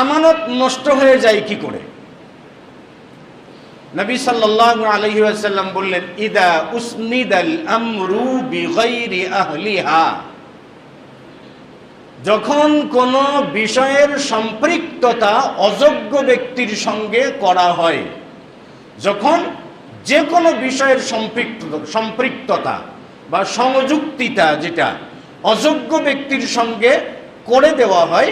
আমানত নষ্ট হয়ে যায় কি করে? নবী সাল্লাল্লাহু আলাইহি ওয়াসাল্লাম বললেন, ইদা উসনিদাল আমরু বিগাইরি আহলিহা। যখন কোনো বিষয়ের সম্পৃক্ততা অযোগ্য ব্যক্তির সঙ্গে করা হয়, যখন যে কোনো বিষয়ের সম্পৃক্ত, সম্পৃক্ততা বা সংযুক্তিতা যেটা অযোগ্য ব্যক্তির সঙ্গে করে দেওয়া হয়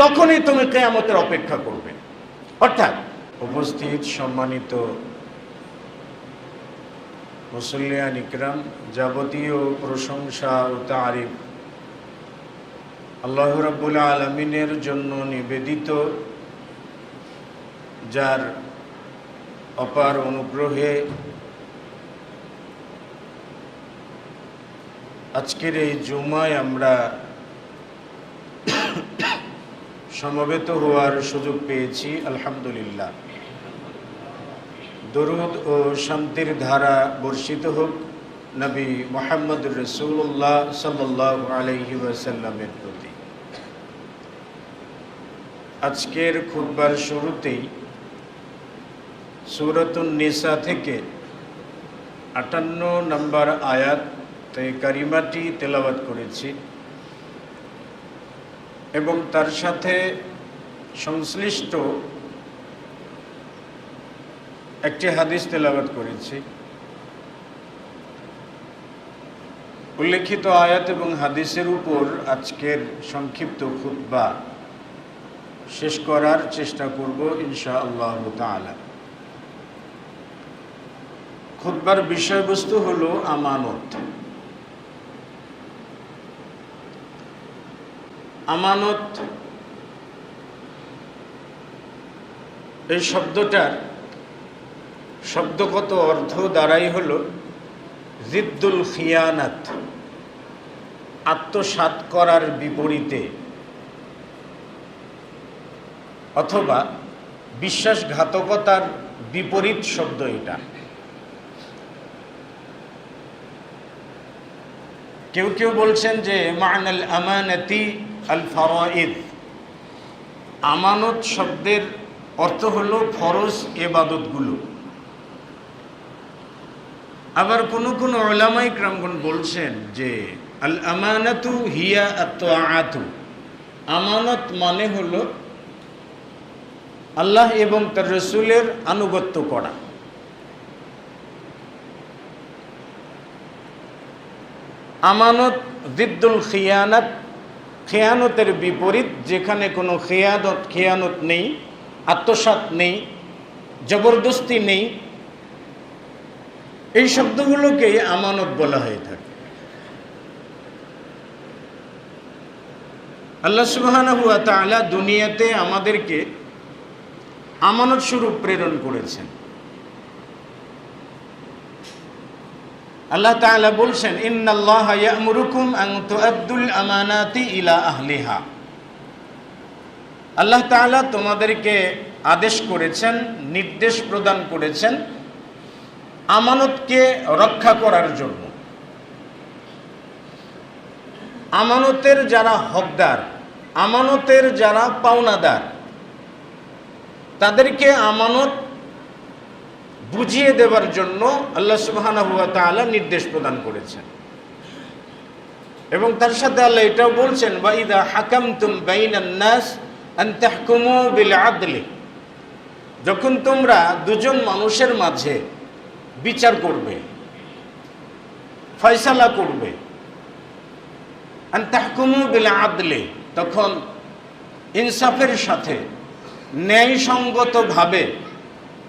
তখনই তুমি কেয়ামতের অপেক্ষা করবে। অর্থাৎ উপস্থিত সম্মানিত মুসল্লিয়ান ইকরাম, যাবতীয় প্রশংসা ও তারিফ আল্লাহ রাব্বুল আলমিনের জন্য নিবেদিত, যার অপার অনুগ্রহে আজকের এই জুমায় আমরা সমবেত হওয়ার সুযোগ পেয়েছি, আলহামদুলিল্লাহ। দরুদ ও শান্তির ধারা বর্ষিত হোক, নবী মোহাম্মদ রসুল্লাহ সাল্লাহ আলহি ওয়াসাল্লামের প্রতি। আজকের খুববার শুরুতেই নিসা থেকে আটান্ন নম্বর আয়াত কারিমাটি তেলাবাত করেছি। এবং তার সাথে সংশ্লিষ্ট একটি হাদিস তেলাবাত করেছি। উল্লেখিত আয়াত এবং হাদিসের উপর আজকের সংক্ষিপ্ত খুতবা শেষ করার চেষ্টা করব ইনশা আল্লাহ তালা খুতবার বিষয়বস্তু হলো আমানত। আমানত, এই শব্দটার শব্দগত অর্থ দ্বারাই হল জিদ্দুল খিয়ানাত আত্মসাত করার বিপরীতে অথবা বিশ্বাসঘাতকতার বিপরীত শব্দ এটা। কেউ কেউ বলছেন যে, মানাল আমানতি আল ফরাইদ আমানত শব্দের অর্থ হল ফরজ এবাদতগুলো। আবার কোনো কোনো ওলামাই ক্রামগণ বলছেন যে আল আমানাতু হিয়া আতু আমানত মানে হল আল্লাহ এবং তার রসুলের আনুগত্য করা। আমানত দিদ্দুল খিয়ানত খেয়ানতের বিপরীত, যেখানে কোনো খেয়ানত খেয়ানত নেই আত্মসাত নেই, জবরদস্তি নেই, এই শব্দগুলোকেই আমানত বলা হয়ে থাকে। আল্লাহ সুবাহানহু তাআলা দুনিয়াতে আমাদেরকে আমানত স্বরূপ প্রেরণ করেছেন। আল্লাহ তাআলা বলছেন, ইন্নাল্লাহ ইয়ামুরুকুম আন তুআদ্দুল আমানাতি ইলা আহলিহা। আল্লাহ তাআলা তোমাদেরকে আদেশ করেছেন, নির্দেশ প্রদান করেছেন আমানতকে রক্ষা করার জন্য। আমানতের যারা হকদার, আমানতের যারা পাওনাদার, তাদেরকে আমানত বুঝিয়ে দেবার জন্য আল্লাহ সুবহানাহু ওয়া তাআলা নির্দেশ প্রদান করেছেন। এবং তার সাথে আল্লাহ এটাও বলছেন বা হাকাম তুম বাইনান নাস আন তাহকুমু বিল আদলি। যখন তোমরা দুজন মানুষের মাঝে বিচার করবে, ফয়সালা করবে, আন তাহকুমু বিল আদলি, তখন ইনসাফের সাথে ন্যায়সঙ্গতভাবে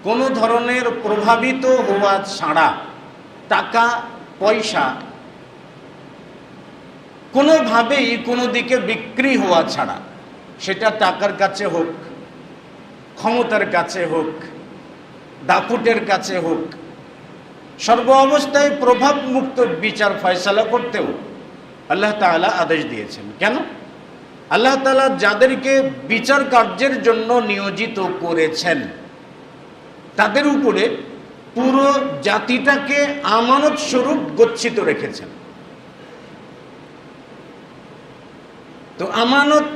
কোনো ধরনের প্রভাবিত হওয়া ছাড়া টাকা, পয়সা কোনোভাবেই কোনো দিকে বিক্রি হওয়া ছাড়া, সেটা টাকার কাছে হোক, ক্ষমতার কাছে হোক, দাপুটের কাছে হোক, সর্ব অবস্থায় প্রভাবমুক্ত বিচার ফয়সালা করতেও আল্লাহ তাআলা আদেশ দিয়েছেন। কেন? আল্লাহ তালা যাদেরকে বিচার কার্যের জন্য নিয়োজিত করেছেন তাদের উপরে পুরো জাতিটাকে আমানত স্বরূপ গচ্ছিত রেখেছেন। তো আমানত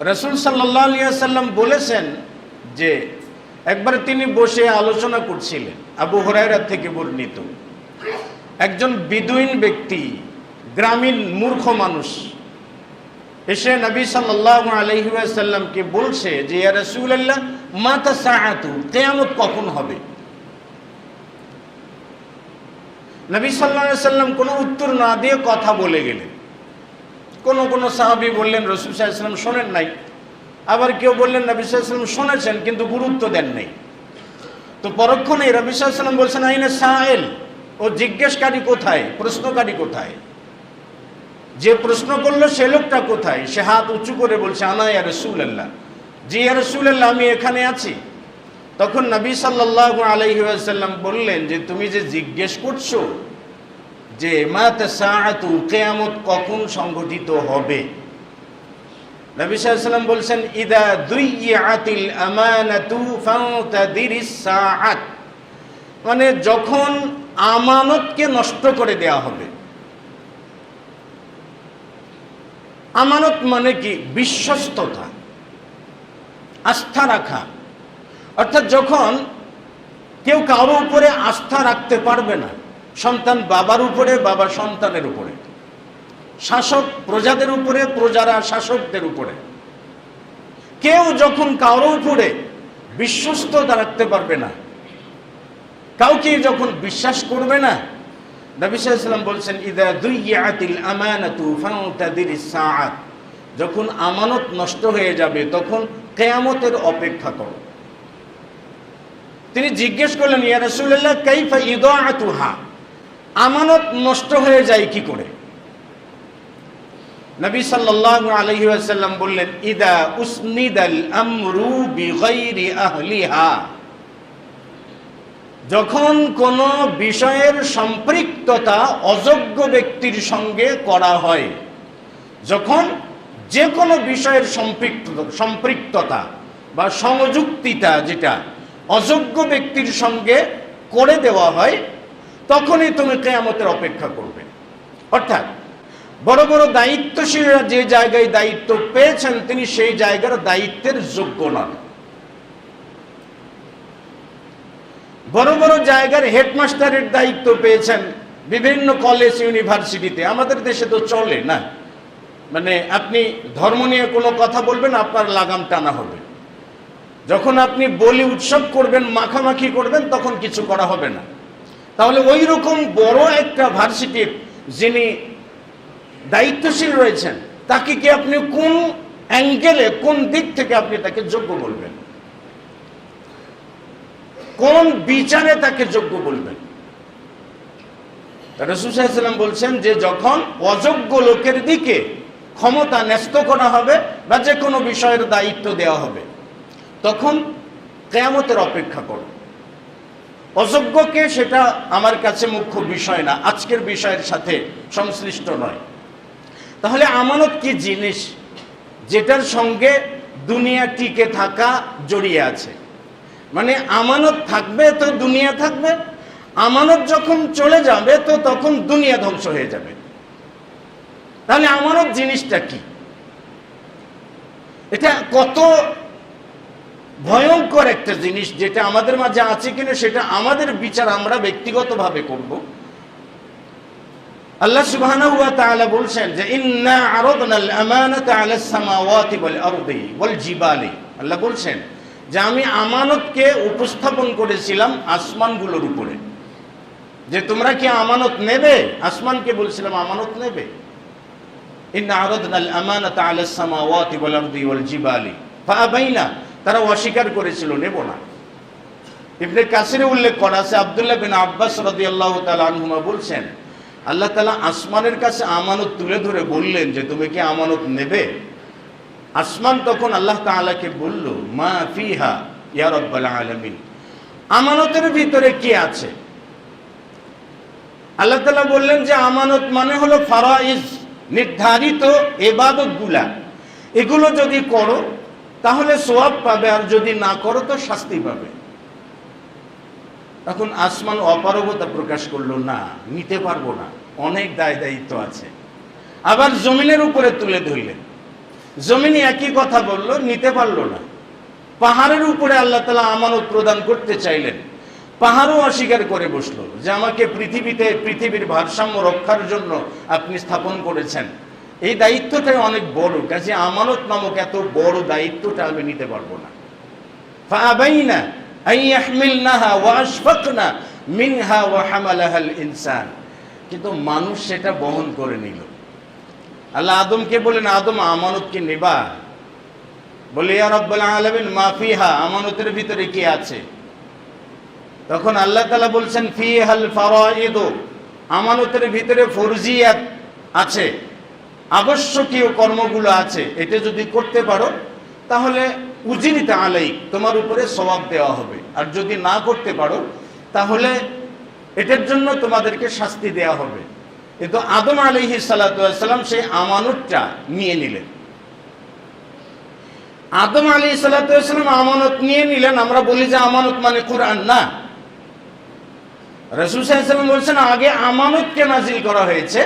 রসুল সাল্লাহ সাল্লাম বলেছেন যে, একবার তিনি বসে আলোচনা করছিলেন, আবু হরাইরা থেকে বর্ণিত। একজন বিদুইন ব্যক্তি, গ্রামীণ মূর্খ মানুষ এসে নবী সাল্লাহ আলহিসাল্লামকে বলছে যে, ইয়া রসুল্লাহ মাতা সাহাতু কেয়ামত কখন হবে? নবী সাল্লাহ সাল্লাম কোনো উত্তর না দিয়ে কথা বলে গেলেন। কোনো কোনো সাহাবি বললেন, রসুল সাল্লাম শোনেন নাই। আবার কেউ বললেন, নবী সাল্লাম শুনেছেন, কিন্তু গুরুত্ব দেন নাই। তো পরক্ষণে রবি সাল্লাম বলছেন, আইনে সাহেল ও জিজ্ঞেসকারী কোথায়? প্রশ্নকারী কোথায়? যে প্রশ্ন করল সে লোকটা কোথায়? সে হাত উঁচু করে বলছে, আনা ইয়া রসুল আল্লাহ জি ইয়া রসুল আল্লাহ আমি এখানে আছি। তখন নবী সাল্লাহ আলহি বললেন যে, তুমি যে জিজ্ঞেস করছ যে মাত সাআতু কেয়ামত কখন সংগঠিত হবে? নবী সাল্লাম বলছেন, ইদা ফাউতাদিরিস সাআত। মানে যখন আমানতকে নষ্ট করে দেয়া হবে আমানত মানে কি? বিশ্বস্ততা, আস্থা রাখা। অর্থাৎ যখন কেউ কারও উপরে আস্থা রাখতে পারবে না, সন্তান বাবার উপরে, বাবা সন্তানের উপরে, শাসক প্রজাদের উপরে, প্রজারা শাসকদের উপরে, কেউ যখন কারও উপরে বিশ্বস্ততা রাখতে পারবে না, কাউকে যখন বিশ্বাস করবে না বলছেন, ইদা দুইয়াতিল আমানাতু সাআত। যখন আমানত নষ্ট হয়ে যাবে, তখন কেয়ামতের অপেক্ষা করো। তিনি জিজ্ঞেস করলেন, ইয়া রাসূলুল্লাহ, কাইফা ইদাআতুহা? আমানত নষ্ট হয়ে যায় কি করে? নবী সাল্লাল্লাহু আলাইহি ওয়াসাল্লাম বললেন, ইদা উসনিদাল আমরু বিগাইরি আহলিহা। যখন কোনো বিষয়ের সম্পৃক্ততা অযোগ্য ব্যক্তির সঙ্গে করা হয়, যখন যে কোনো বিষয়ের সম্পৃক্ত, সম্পৃক্ততা বা সংযুক্তিতা যেটা অযোগ্য ব্যক্তির সঙ্গে করে দেওয়া হয়, তখনই তুমি কেয়ামতের অপেক্ষা করবে। অর্থাৎ বড় বড় দায়িত্বশীলরা যে জায়গায় দায়িত্ব পেয়েছেন, তিনি সেই জায়গার দায়িত্বের যোগ্য নন। বড় বড় জায়গার হেডমাস্টারের দায়িত্ব পেয়েছেন বিভিন্ন কলেজ ইউনিভার্সিটিতে আমাদের দেশে তো চলে না। মানে আপনি ধর্ম নিয়ে কোনো কথা বলবেন, আপনার লাগাম টানা হবে। যখন আপনি বলি উৎসব করবেন, মাখামাখি করবেন, তখন কিছু করা হবে না। তাহলে ওই রকম বড় একটা ভার্সিটির যিনি দায়িত্বশীল রয়েছেন, তাকে কি আপনি কোন অ্যাঙ্গেলে কোন দিক থেকে আপনি তাকে যোগ্য বলবেন? কোন বিচারে তাকে যোগ্য বলবেন? রসুসাল্লাম বলছেন যে যখন অযোগ্য লোকের দিকে ক্ষমতা ন্যস্ত করা হবে বা যে কোনো বিষয়ের দায়িত্ব দেওয়া হবে, তখন কেয়ামতের অপেক্ষা করো। অযোগ্যকে সেটা আমার কাছে মুখ্য বিষয় না, আজকের বিষয়ের সাথে সংশ্লিষ্ট নয়। তাহলে আমানত কি জিনিস যেটার সঙ্গে দুনিয়া টিকে থাকা জড়িয়ে আছে? মানে আমানত থাকবে তো দুনিয়া থাকবে, আমানত যখন চলে যাবে তো তখন দুনিয়া ধ্বংস হয়ে যাবে। তাহলে আমানত জিনিসটা কি? এটা কত ভয়ঙ্কর একটা জিনিস যেটা আমাদের মাঝে আছে কিনা সেটা আমাদের বিচার আমরা ব্যক্তিগতভাবে করব। আল্লাহ সুবহানাহু ওয়া তাআলা বলছেন যে, ইন্না আরাদনাল আমানাতা আলাস সামাওয়াতি ওয়াল আরদি ওয়াল জিবালি আল্লাহ বলছেন যে আমি আমানতকে উপস্থাপন করেছিলাম আসমানগুলোর উপরে। যে তোমরা কি আমানত নেবে? আসমানকে বলছিলাম, আমানত নেবে। তারা অস্বীকার করেছিল, নেব না। ইবনে কাসিরে উল্লেখ করা আছে, আব্দুল্লাহ বিন আব্বাস রাদিয়াল্লাহু তাআলা আনহুমা বলছেন, আল্লাহ তাআলা আসমানের কাছে আমানত তুলে ধরে বললেন যে, তুমি কি আমানত নেবে? আসমান তখন আল্লাহ তাআলাকে বলল, মা ফিহা, ইয়া রাব্বাল আলামিন। আমানতের ভিতরে কি আছে? আল্লাহ তাআলা বললেন যে আমানত মানে হলো ফারাইজ, নির্ধারিত এবাদতগুলা। এগুলো যদি করো, তাহলে সোয়াব পাবে, আর যদি না করো, তো শাস্তি পাবে। তখন আসমান অপারগতা প্রকাশ করল, না, নিতে পারব না। অনেক দায় দায়িত্ব আছে। আবার জমিনের উপরে তুলে ধরলেন। জমিনে একই কথা বলল, নিতে পারল না। পাহাড়ের উপরে আল্লাহ তালা আমানত প্রদান করতে চাইলেন। পাহাড়ও অস্বীকার করে বসল যে আমাকে পৃথিবীতে পৃথিবীর ভারসাম্য রক্ষার জন্য আপনি স্থাপন করেছেন। এই দায়িত্বটাই অনেক বড়, কাজে আমানত নামক এত বড় দায়িত্বটা আমি নিতে পারব না। ওয়া কিন্তু মানুষ সেটা বহন করে নিল। আল্লাহ আদমকে বলেন আদম আমানতকে নেবা? বলে, ইয়া আলামিন মাফিহা আমানতের ভিতরে কি আছে? তখন আল্লাহ তাআলা বলছেন, ফিহাল ফারাইদ, আমানতের ভিতরে ফরজিয়াত আছে, আবশ্যকীয় কর্মগুলো আছে, এটা যদি করতে পারো, তাহলে উজিনিতে আলাই তোমার উপরে সবাব দেওয়া হবে। আর যদি না করতে পারো, তাহলে এটার জন্য তোমাদেরকে শাস্তি দেওয়া হবে। কিন্তু আদম আলহি সাল্লাম সেই আমানতটা নিয়ে নিলেন। আদম আলী সাল্লাম আমানত নিয়ে নিলেন, আমরা বলি যে আমানত মানে কোরআন না। রসুল বলছেন, আগে আমানতকে নাজিল করা হয়েছে,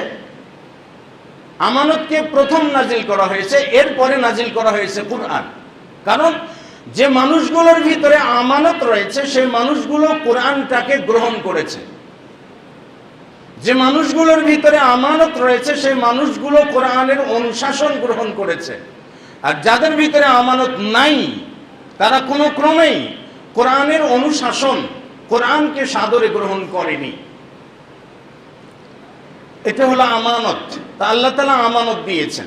আমানতকে প্রথম নাজিল করা হয়েছে, এরপরে নাজিল করা হয়েছে কোরআন। কারণ যে মানুষগুলোর ভিতরে আমানত রয়েছে, সেই মানুষগুলো কোরআনটাকে গ্রহণ করেছে। যে মানুষগুলোর ভিতরে আমানত রয়েছে, সেই মানুষগুলো কোরআনের অনুশাসন গ্রহণ করেছে। আর যাদের ভিতরে আমানত নাই, তারা কোনো ক্রমেই কোরআনের অনুশাসন কোরআনকে সাদরে গ্রহণ করেনি। এটা হলো আমানত। তা আল্লাহ তালা আমানত দিয়েছেন।